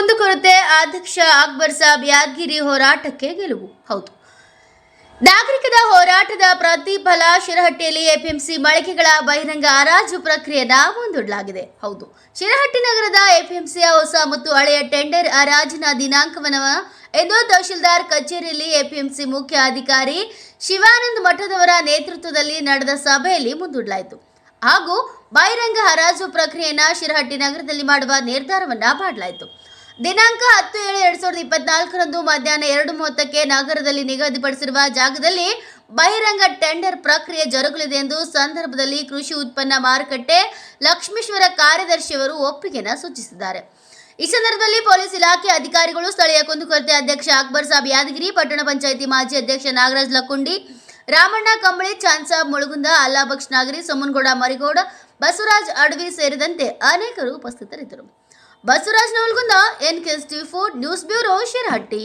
ಕುಂದುಕೊರತೆ ಅಧ್ಯಕ್ಷ ಅಕ್ಬರ್ ಸಾಬ್ ಯಾದಗಿರಿ ಹೋರಾಟಕ್ಕೆ ಗೆಲುವು. ಹೌದು. ನಾಗರಿಕದ ಹೋರಾಟದ ಪ್ರತಿಫಲ ಶಿರಹಟ್ಟಿಯಲ್ಲಿ ಎಪಿಎಂಸಿ ಮಳಿಗೆಗಳ ಬಹಿರಂಗ ಹರಾಜು ಪ್ರಕ್ರಿಯೆನ ಮುಂದೂಡಲಾಗಿದೆ ಹೌದು. ಶಿರಹಟ್ಟಿ ನಗರದ ಎಪಿಎಂಸಿಯ ಹೊಸ ಮತ್ತು ಹಳೆಯ ಟೆಂಡರ್ ಹರಾಜಿನ ದಿನಾಂಕವನ್ನು ಇಂದು ತಹಶೀಲ್ದಾರ್ ಕಚೇರಿಯಲ್ಲಿ ಎಪಿಎಂಸಿ ಮುಖ್ಯ ಅಧಿಕಾರಿ ಶಿವಾನಂದ ಮಠದವರ ನೇತೃತ್ವದಲ್ಲಿ ನಡೆದ ಸಭೆಯಲ್ಲಿ ಮುಂದೂಡಲಾಯಿತು. ಹಾಗೂ ಬಹಿರಂಗ ಹರಾಜು ಪ್ರಕ್ರಿಯೆಯನ್ನು ಶಿರಹಟ್ಟಿ ನಗರದಲ್ಲಿ ಮಾಡುವ ನಿರ್ಧಾರವನ್ನು ಮಾಡಲಾಯಿತು. ದಿನಾಂಕ ಹತ್ತು ಏಳು ಎರಡ್ ಸಾವಿರದ ಇಪ್ಪತ್ನಾಲ್ಕರಂದು ಮಧ್ಯಾಹ್ನ ಎರಡು ಮೂವತ್ತಕ್ಕೆ ನಗರದಲ್ಲಿ ನಿಗದಿಪಡಿಸಿರುವ ಜಾಗದಲ್ಲಿ ಬಹಿರಂಗ ಟೆಂಡರ್ ಪ್ರಕ್ರಿಯೆ ಜರುಗಲಿದೆ ಎಂದು ಸಂದರ್ಭದಲ್ಲಿ ಕೃಷಿ ಉತ್ಪನ್ನ ಮಾರುಕಟ್ಟೆ ಲಕ್ಷ್ಮೇಶ್ವರ ಕಾರ್ಯದರ್ಶಿಯವರು ಒಪ್ಪಿಗೆನ ಸೂಚಿಸಿದ್ದಾರೆ. ಈ ಸಂದರ್ಭದಲ್ಲಿ ಪೊಲೀಸ್ ಇಲಾಖೆ ಅಧಿಕಾರಿಗಳು ಸ್ಥಳೀಯ ಕುಂದುಕೊರತೆ ಅಧ್ಯಕ್ಷ ಅಕ್ಬರ್ ಸಾಬ್ ಯಾದಗಿರಿ, ಪಟ್ಟಣ ಪಂಚಾಯಿತಿ ಮಾಜಿ ಅಧ್ಯಕ್ಷ ನಾಗರಾಜ್ ಲಕ್ಕುಂಡಿ, ರಾಮಣ್ಣ ಕಂಬಳಿ ಚಾನ್ಸಾಬ್ ಮುಳುಗುಂದ ಅಲ್ಲಾಬಕ್ಷ್ ನಾಗರಿ, ಸೋಮನಗೌಡ ಮರಿಗೌಡ, ಬಸವರಾಜ್ ಅಡವಿ ಸೇರಿದಂತೆ ಅನೇಕರು ಉಪಸ್ಥಿತರಿದ್ದರು. Basavaraj Nalgonda NKS T four news bureau Shirhatti